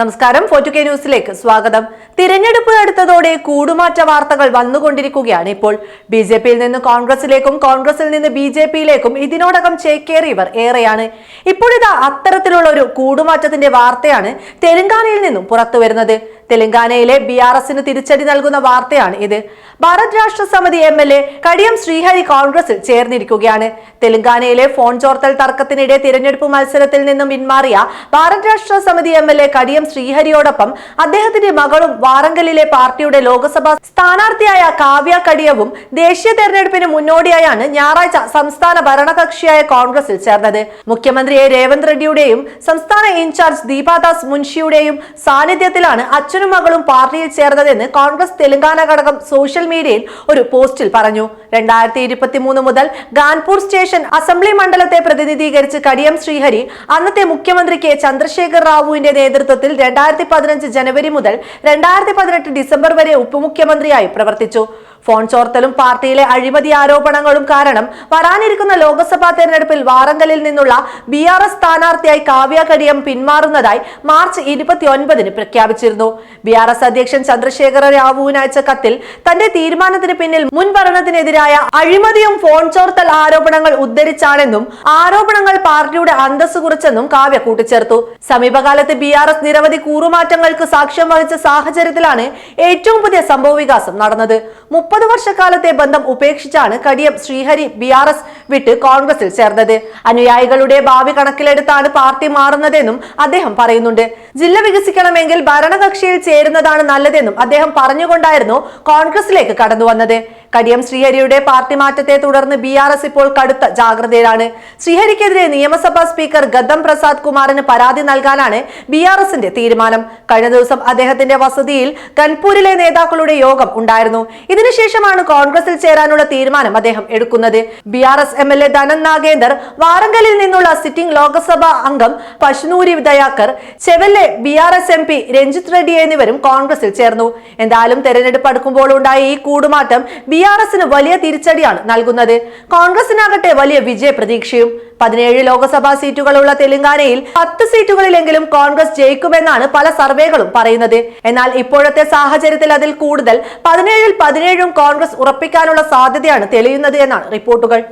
നമസ്കാരം. ഫോർട്ടു കെ ന്യൂസിലേക്ക് സ്വാഗതം. തിരഞ്ഞെടുപ്പ് അടുത്തതോടെ കൂടുമാറ്റ വാർത്തകൾ വന്നുകൊണ്ടിരിക്കുകയാണ് ഇപ്പോൾ. ബി ജെ പിയിൽ നിന്ന് കോൺഗ്രസിലേക്കും കോൺഗ്രസിൽ നിന്ന് ബി ജെ പിയിലേക്കും ഇതിനോടകം ചേക്കേറിയവർ ഏറെയാണ്. ഇപ്പോഴിതാ അത്തരത്തിലുള്ള ഒരു കൂടുമാറ്റത്തിന്റെ വാർത്തയാണ് തെലങ്കാനയിൽ നിന്നും പുറത്തു വരുന്നത് തെലങ്കാനയിലെ ബി ആർ എസിന് തിരിച്ചടി നൽകുന്ന വാർത്തയാണ് ഇത്. Bharat Rashtra Samithi M L A Kadiyam Srihari കോൺഗ്രസിൽ ചേർന്നിരിക്കുകയാണ്. തെലങ്കാനയിലെ ഫോൺ ചോർത്തൽ തർക്കത്തിനിടെ തിരഞ്ഞെടുപ്പ് മത്സരത്തിൽ നിന്നും പിന്മാറിയ Bharat Rashtra Samithi M L A Kadiyam ശ്രീഹരിയോടൊപ്പം അദ്ദേഹത്തിന്റെ മകളും വാറങ്കലിലെ പാർട്ടിയുടെ ലോക്സഭാ സ്ഥാനാർത്ഥിയായ കാവ്യ കടിയവും ദേശീയ തെരഞ്ഞെടുപ്പിന് മുന്നോടിയായാണ് ഞായറാഴ്ച സംസ്ഥാന ഭരണകക്ഷിയായ കോൺഗ്രസിൽ ചേർന്നത്. മുഖ്യമന്ത്രി എ രേവന്ത് റെഡ്ഡിയുടെയും സംസ്ഥാന ഇൻചാർജ് ദീപാദാസ് മുൻഷിയുടെയും സാന്നിധ്യത്തിലാണ് അച്ഛനും മകളും പാർട്ടിയിൽ ചേർന്നതെന്ന് കോൺഗ്രസ് തെലങ്കാന ഘടകം സോഷ്യൽ മീഡിയയിൽ ഒരു പോസ്റ്റിൽ പറഞ്ഞു. രണ്ടായിരത്തി ഇരുപത്തി മൂന്ന് മുതൽ ഗാൻപൂർ സ്റ്റേഷൻ അസംബ്ലി മണ്ഡലത്തെ പ്രതിനിധീകരിച്ച് കടിയം ശ്രീഹരി അന്നത്തെ മുഖ്യമന്ത്രി കെ ചന്ദ്രശേഖർ റാവുവിന്റെ നേതൃത്വത്തിൽ രണ്ടായിരത്തി പതിനഞ്ച് ജനുവരി മുതൽ രണ്ടായിരത്തി പതിനെട്ട് ഡിസംബർ വരെ ഉപമുഖ്യമന്ത്രിയായി പ്രവർത്തിച്ചു. ഫോൺ ചോർത്തലും പാർട്ടിയിലെ അഴിമതി ആരോപണങ്ങളും കാരണം വരാനിരിക്കുന്ന ലോക്സഭാ തെരഞ്ഞെടുപ്പിൽ വാറങ്കലിൽ നിന്നുള്ള ബി ആർ എസ് സ്ഥാനാർത്ഥിയായി കാവ്യ കടിയം പിന്മാറുന്നതായി മാർച്ച് ഇരുപത്തിയൊൻപതിന് പ്രഖ്യാപിച്ചിരുന്നു. ബി ആർ എസ് അധ്യക്ഷൻ ചന്ദ്രശേഖര റാവുവിന് അയച്ച കത്തിൽ തന്റെ തീരുമാനത്തിന് പിന്നിൽ മുൻ ഭരണത്തിനെതിരായ അഴിമതിയും ഫോൺ ചോർത്തൽ ആരോപണങ്ങൾ ഉദ്ധരിച്ചാണെന്നും ആരോപണങ്ങൾ പാർട്ടിയുടെ അന്തസ് കുറിച്ചെന്നും കാവ്യ കൂട്ടിച്ചേർത്തു. സമീപകാലത്ത് ബി ആർ എസ് നിരവധി കൂറുമാറ്റങ്ങൾക്ക് സാക്ഷ്യം വഹിച്ച സാഹചര്യത്തിലാണ് ഏറ്റവും പുതിയ സംഭവ വികാസം നടന്നത്. മുപ്പത് വർഷക്കാലത്തെ ബന്ധം ഉപേക്ഷിച്ചാണ് Kadiyam Srihari B R S വിട്ട് കോൺഗ്രസിൽ ചേർന്നത്. അനുയായികളുടെ ഭാവി കണക്കിലെടുത്താണ് പാർട്ടി മാറുന്നതെന്നും അദ്ദേഹം പറയുന്നുണ്ട്. ജില്ല വികസിക്കണമെങ്കിൽ ഭരണകക്ഷിയിൽ ചേരുന്നതാണ് നല്ലതെന്നും അദ്ദേഹം പറഞ്ഞുകൊണ്ടായിരുന്നു കോൺഗ്രസിലേക്ക് കടന്നു വന്നത്. കടിയം ശ്രീഹരിയുടെ പാർട്ടി മാറ്റത്തെ തുടർന്ന് ബി ആർ എസ് ഇപ്പോൾ കടുത്ത ജാഗ്രതയിലാണ്. ശ്രീഹരിക്കെതിരെ നിയമസഭാ സ്പീക്കർ ഗദ്ദം പ്രസാദ് കുമാറിന് പരാതി നൽകാനാണ് ബി ആർ എസിന്റെ തീരുമാനം. കഴിഞ്ഞ ദിവസം അദ്ദേഹത്തിന്റെ വസതിയിൽ കൻപൂരിലെ നേതാക്കളുടെ യോഗം ഉണ്ടായിരുന്നു. ഇതിനുശേഷമാണ് കോൺഗ്രസിൽ ചേരാനുള്ള തീരുമാനം അദ്ദേഹം എടുക്കുന്നത്. B R S M L A Danam Nagender വാറങ്കലിൽ നിന്നുള്ള സിറ്റിംഗ് ലോക്സഭാ അംഗം Pasunuri Dayakar Chevella B R S M P Ranjith Reddy എന്നിവരും കോൺഗ്രസിൽ ചേർന്നു. എന്തായാലും തെരഞ്ഞെടുപ്പ് അടുക്കുമ്പോൾ ഉണ്ടായ ഈ കൂടുമാറ്റം ബി ആർ എസിന് വലിയ തിരിച്ചടിയാണ് നൽകുന്നത്. കോൺഗ്രസിനാകട്ടെ വലിയ വിജയ പ്രതീക്ഷയും. പതിനേഴ് ലോക്സഭാ സീറ്റുകളുള്ള തെലങ്കാനയിൽ പത്ത് സീറ്റുകളിലെങ്കിലും കോൺഗ്രസ് ജയിക്കുമെന്നാണ് പല സർവേകളും പറയുന്നത്. എന്നാൽ ഇപ്പോഴത്തെ സാഹചര്യത്തിൽ അതിൽ കൂടുതൽ പതിനേഴിൽ പതിനേഴും കോൺഗ്രസ് ഉറപ്പിക്കാനുള്ള സാധ്യതയാണ് തെളിയുന്നത് എന്നാണ് റിപ്പോർട്ടുകൾ.